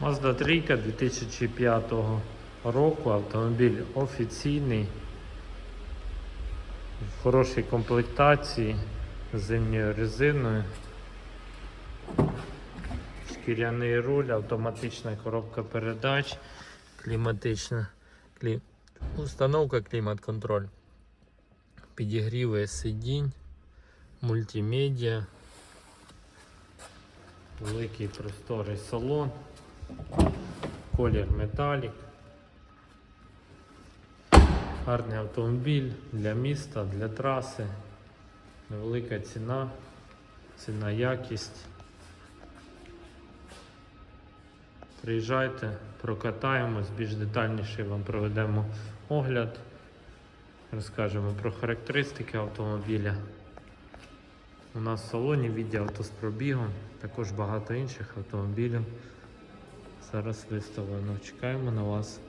Mazda 3 2005 року. Автомобіль офіційний, в хорошій комплектації, з зимньою резиною. Шкіряний руль, автоматична коробка передач, кліматична клі... установка клімат-контроль, підігріви сидінь, мультимедіа, великий просторий салон, колір металік. Гарний автомобіль для міста, для траси, невелика ціна, ціна якість. Приїжджайте, прокатаємось, більш детальніше вам проведемо огляд, розкажемо про характеристики автомобіля. У нас в салоні відділ авто з пробігом, також багато інших автомобілів. Зараз виставлено. Чекаємо на вас.